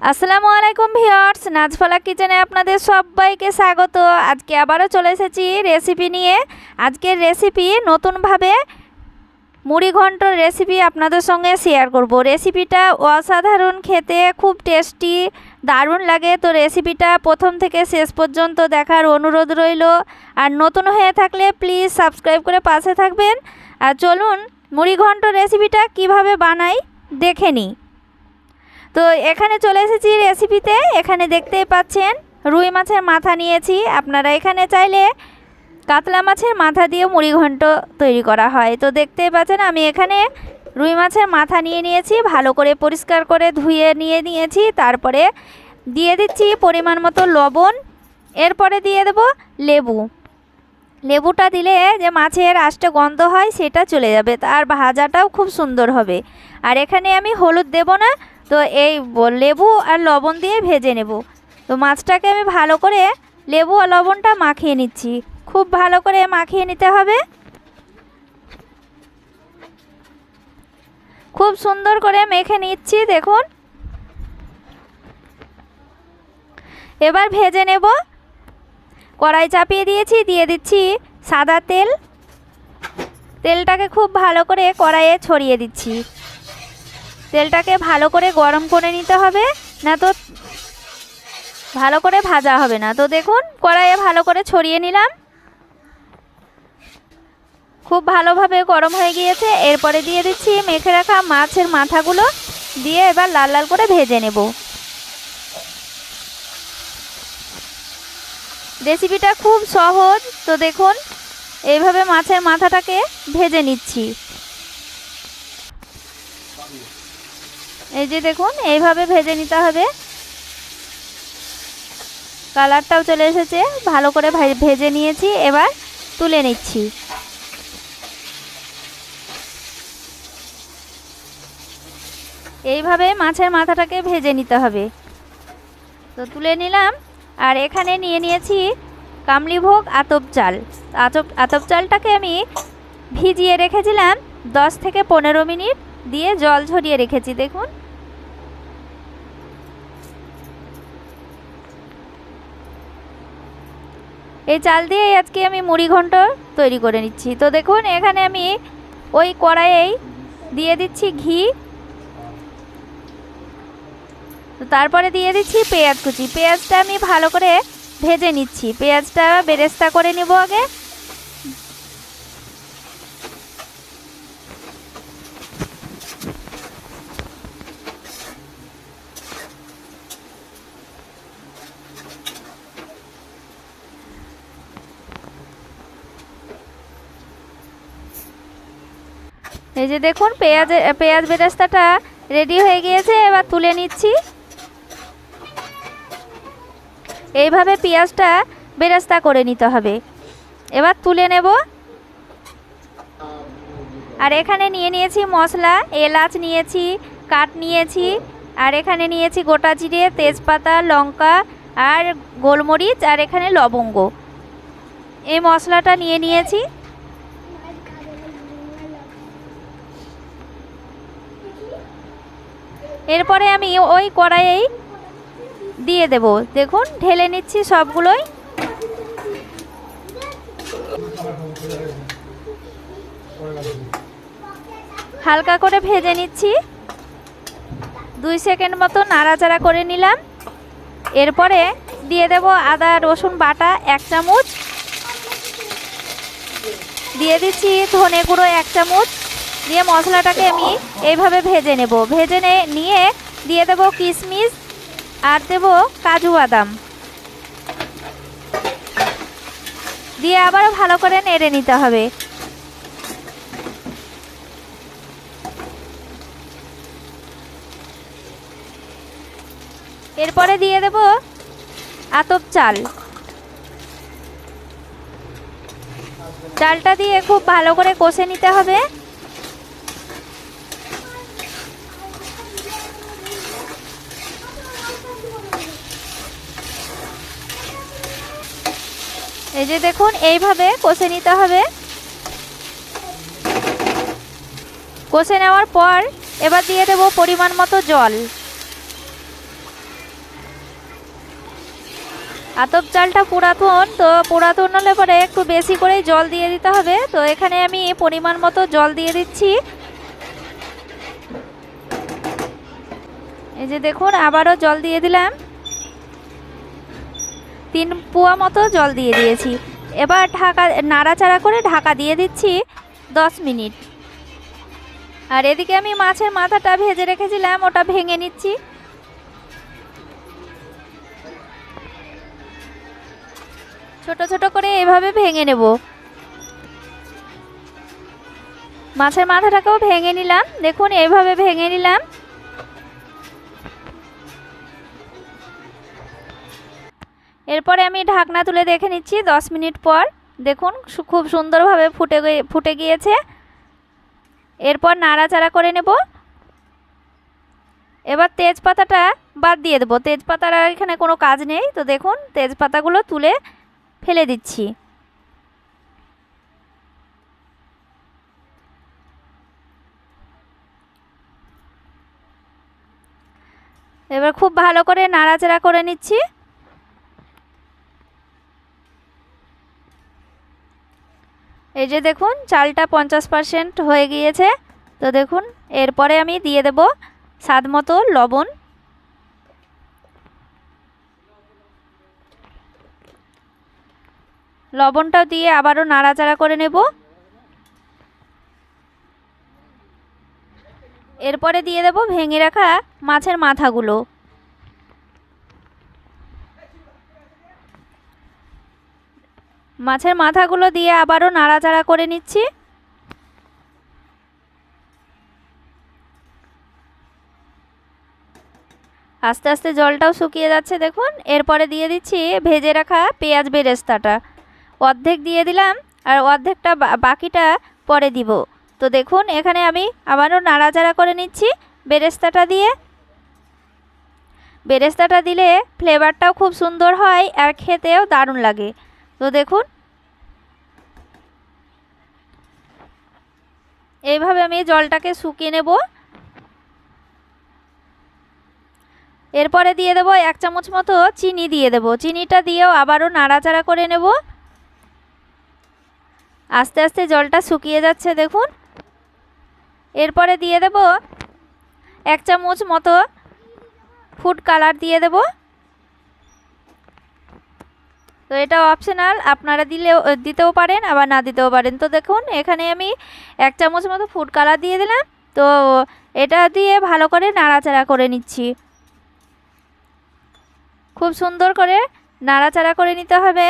আসসালামু আলাইকুম ভিউয়ার্স, নাজফলা কিচেনে আপনাদের সবাইকে স্বাগত। আজকে আবারও চলে এসেছি রেসিপি নিয়ে। আজকের রেসিপি নতুনভাবে মুড়ি ঘন্টর রেসিপি আপনাদের সঙ্গে শেয়ার করব। রেসিপিটা অসাধারণ, খেতে খুব টেস্টি দারুণ লাগে। তো রেসিপিটা প্রথম থেকে শেষ পর্যন্ত দেখার অনুরোধ রইল। আর নতুন হয়ে থাকলে প্লিজ সাবস্ক্রাইব করে পাশে থাকবেন। আর চলুন মুড়ি ঘন্ট রেসিপিটা কীভাবে বানাই, দেখে নিই। তো এখানে চলে এসেছি রেসিপিতে এখানে দেখতেই পাচ্ছেন, রুই মাছের মাথা নিয়েছি। আপনারা এখানে চাইলে কাতলা মাছের মাথা দিয়ে মুড়ি ঘন্ট তৈরি করা হয়। তো দেখতেই পাচ্ছেন, আমি এখানে রুই মাছের মাথা নিয়ে নিয়েছি, ভালো করে পরিষ্কার করে ধুয়ে নিয়ে নিয়েছি। তারপরে দিয়ে দিচ্ছি পরিমাণ মতো লবণ। এরপরে দিয়ে দেব লেবু। লেবুটা দিলে যে মাছের আষ্টে গন্ধ হয়, সেটা চলে যাবে। আর ভাজাটাও খুব সুন্দর হবে। আর এখানে আমি হলুদ দেব না তো এই লেবু আর লবণ দিয়ে ভেজে নেব। তো মাছটাকে আমি ভালো করে লেবু আর লবণটা মাখিয়ে নিচ্ছি। খুব ভালো করে মাখিয়ে নিতে হবে। খুব সুন্দর করে মেখে নিচ্ছি, দেখুন। এবার ভেজে নেব। কড়াই চাপিয়ে দিয়েছি, দিয়ে দিচ্ছি সাদা তেল। তেলটাকে খুব ভালো করে কড়াইয়ে ছড়িয়ে দিচ্ছি। তেলটাকে ভালো করে গরম করে নিতে হবে। না তো ভালো করে ভাজা হবে না। তো দেখুন, কড়াইয়ে ভালো করে ছড়িয়ে নিলাম। খুব ভালোভাবে গরম হয়ে গিয়েছে। এরপরে দিয়ে দিচ্ছি মেখে রাখা মাছের মাথাগুলো। দিয়ে এবার লাল লাল করে ভেজে নেব। রেসিপিটা খুব সহজ। তো দেখুন, এইভাবে মাছের মাথাটাকে ভেজে নিচ্ছি। এই যে দেখুন, এইভাবে ভেজে নিতে হবে। কালারটাও চলে এসেছে, ভালো করে ভেজে নিয়েছি, এবার তুলে নিচ্ছি। এইভাবে মাছের মাথাটাকে ভেজে নিতে হবে। তো তুলে নিলাম, আর এখানে নিয়ে নিয়েছি কামলিভোগ আতপ চাল। আতপ আতপ চালটাকে আমি ভিজিয়ে রেখেছিলাম দশ থেকে পনেরো মিনিট দিয়ে জল ঝরিয়ে রেখেছি, দেখুন। এই চাল দিয়েই আজকে আমি মুড়ি ঘন্ট তৈরি করে নিচ্ছি। তো দেখুন, এখানে আমি ওই কড়াইয়েই দিয়ে দিচ্ছি ঘি। তারপরে দিয়ে দিচ্ছি পেঁয়াজ কুচি। পেঁয়াজটা আমি ভালো করে ভেজে নিচ্ছি। পেঁয়াজটা বেরেস্তা করে নেব আগে। এই যে দেখুন, পেঁয়াজ পেঁয়াজ বেরেস্তাটা রেডি হয়ে গিয়েছে, এবার তুলে নিচ্ছি। এইভাবে পেঁয়াজটা বেরেস্তা করে নিতে হবে। এবার তুলে নেব। আর এখানে নিয়ে নিয়েছি মশলা, এলাচ নিয়েছি, কাঠ নিয়েছি, আর এখানে নিয়েছি গোটা জিরে, তেজপাতা, লঙ্কা, আর গোলমরিচ, আর এখানে লবঙ্গ। এই মশলাটা নিয়ে নিয়েছি। এরপরে আমি ওই কড়াইয়েই দিয়ে দেব। দেখুন, ঢেলে নিচ্ছি সবগুলোই। হালকা করে ভেজে নিচ্ছি। দুই সেকেন্ড মতো নাড়াচাড়া করে নিলাম। এরপরে দিয়ে দেব আদা, রসুন বাটা, এক চামচ। দিয়ে দিচ্ছি ধনে গুঁড়ো এক চামচ। দিয়ে মশলাটাকে আমি এইভাবে ভেজে নেব। ভেজে নিয়ে দিয়ে দেব কিশমিশ আর দেব কাজু বাদাম। দিয়ে আবারও ভালো করে নেড়ে নিতে হবে। এরপরে দিয়ে দেব আতপ চাল। চালটা দিয়ে খুব ভালো করে কষে নিতে হবে। এই যে দেখুন, এইভাবে কষে নিতে হবে। কষে নেওয়ার পর এবার দিয়ে দেব পরিমাণ মতো জল। আতপ চালটা পুরাতন, তো পুরাতন হলে পরে একটু বেশি করেই জল দিয়ে দিতে হবে। তো এখানে আমি পরিমাণ মতো জল দিয়ে দিচ্ছি। এই যে দেখুন, আবারও জল দিয়ে দিলাম। তিন পোয়া মতো জল দিয়ে দিয়েছি। এবার ঢাকা, নাড়াচাড়া করে ঢাকা দিয়ে দিচ্ছি দশ মিনিট। আর এদিকে আমি মাছের মাথাটা ভেজে রেখেছিলাম, ওটা ভেঙে নিচ্ছি। ছোট ছোট করে এভাবে ভেঙে নেব। মাছের মাথাটাকেও ভেঙে নিলাম। দেখুন এইভাবে ভেঙে নিলাম। এরপরে আমি ঢাকনা তুলে দেখে নিচ্ছি, দশ মিনিট পর। দেখুন খুব সুন্দরভাবে ফুটে ফুটে গিয়েছে। এরপর নাড়াচাড়া করে নেব। এবার তেজপাতাটা বাদ দিয়ে দেবো। তেজপাতার আর এখানে কোনো কাজ নেই। তো দেখুন, তেজপাতাগুলো তুলে ফেলে দিচ্ছি। এবার খুব ভালো করে নাড়াচাড়া করে নিচ্ছি। এই যে দেখুন, চালটা পঞ্চাশ পার্সেন্ট হয়ে গিয়েছে। তো দেখুন, এরপরে আমি দিয়ে দেব স্বাদ মতো লবণ। লবণটা দিয়ে আবারও নাড়াচাড়া করে নেব। এরপরে দিয়ে দেব ভেঙে রাখা মাছের মাথাগুলো। মাছের মাথাগুলো দিয়ে আবারও নাড়াচাড়া করে নিচ্ছি। আস্তে আস্তে জলটাও শুকিয়ে যাচ্ছে, দেখুন। এরপরে দিয়ে দিচ্ছি ভেজে রাখা পেঁয়াজ বেরেস্তাটা। অর্ধেক দিয়ে দিলাম আর অর্ধেকটা বাকিটা পরে দিব। তো দেখুন, এখানে আমি আবারও নাড়াচাড়া করে নিচ্ছি বেরেস্তাটা দিয়ে। বেরেস্তাটা দিলে ফ্লেভারটাও খুব সুন্দর হয় আর খেতেও দারুণ লাগে। তো দেখুন এইভাবে আমি জলটাকে শুকিয়ে নেব। এরপরে দিয়ে দেবো এক চামচ মতো চিনি দিয়ে দেবো। চিনিটা দিয়েও আবারও নাড়াচাড়া করে নেব। আস্তে আস্তে জলটা শুকিয়ে যাচ্ছে, দেখুন। এরপরে দিয়ে দেব এক চামচ মতো ফুড কালার দিয়ে দেব। তো এটা অপশনাল আপনারা দিলেও দিতেও পারেন, আবার না দিতেও পারেন। তো দেখুন, এখানে আমি এক চামচ মতো ফুড কালার দিয়ে দিলাম। তো এটা দিয়ে ভালো করে নাড়াচাড়া করে নিচ্ছি। খুব সুন্দর করে নাড়াচাড়া করে নিতে হবে।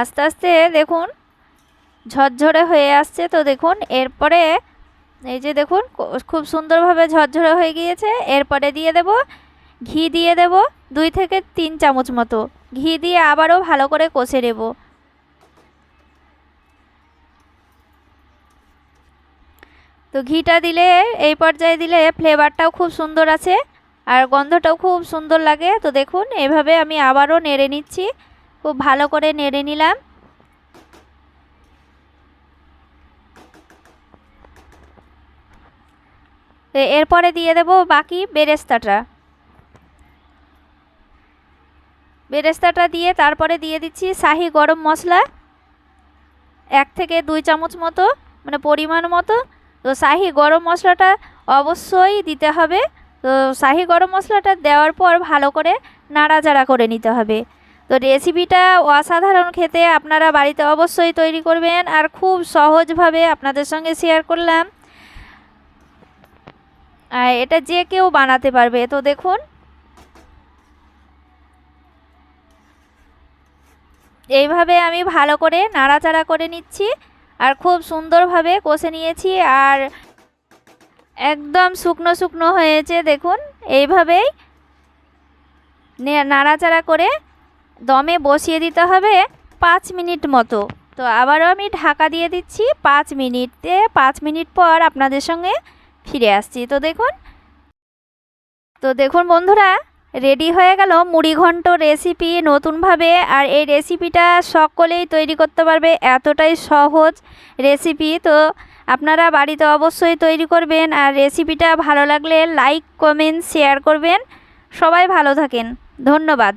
আস্তে আস্তে দেখুন, ঝরঝরে হয়ে আসছে। তো দেখুন, এরপরে এই যে দেখুন, খুব সুন্দরভাবে ঝরঝরে হয়ে গিয়েছে। এরপরে দিয়ে দেব, ঘি দিয়ে দেব, দুই থেকে তিন চামচ মতো। ঘি দিয়ে আবারও ভালো করে কষে নেব। তো ঘিটা দিলে, এই পর্যায়ে দিলে ফ্লেভারটাও খুব সুন্দর আছে। আর গন্ধটাও খুব সুন্দর লাগে। তো দেখুন, এভাবে আমি আবারও নেড়ে নিচ্ছি। খুব ভালো করে নেড়ে নিলাম। এরপরে দিয়ে দেব বাকি বেরেস্তাটা। বেরেস্তাটা দিয়ে তারপরে দিয়ে দিচ্ছি শাহি গরম মশলা এক থেকে দুই চামচ মতো মানে পরিমাণ মতো। তো শাহি গরম মশলাটা অবশ্যই দিতে হবে। তো শাহি গরম মশলাটা দেওয়ার পর ভালো করে নাড়াচাড়া করে নিতে হবে। তো রেসিপিটা অসাধারণ খেতে আপনারা বাড়িতে অবশ্যই তৈরি করবেন আর খুব সহজভাবে আপনাদের সঙ্গে শেয়ার করলাম। আর এটা যে কেউ বানাতে পারবে, তো দেখুন। এইভাবে আমি ভালো করে নাড়াচাড়া করে নিচ্ছি আর খুব সুন্দরভাবে কষে নিয়েছি আর একদম শুকনো শুকনো হয়েছে, দেখুন। এইভাবেই নাড়াচাড়া করে দমে বসিয়ে দিতে হবে পাঁচ মিনিট মতো। তো আবারও আমি ঢাকা দিয়ে দিচ্ছি পাঁচ মিনিটে, পাঁচ মিনিট পর আপনাদের সঙ্গে ফিরে আসছি। তো দেখুন তো দেখুন বন্ধুরা, রেডি হয়ে গেল মুড়িঘণ্ট রেসিপি নতুনভাবে। আর এই রেসিপিটা সকলেই তৈরি করতে পারবে, এতটাই সহজ রেসিপি তো আপনারা বাড়িতে অবশ্যই তৈরি করবেন আর রেসিপিটা ভালো লাগলে লাইক কমেন্ট শেয়ার করবেন। সবাই ভালো থাকেন। ধন্যবাদ।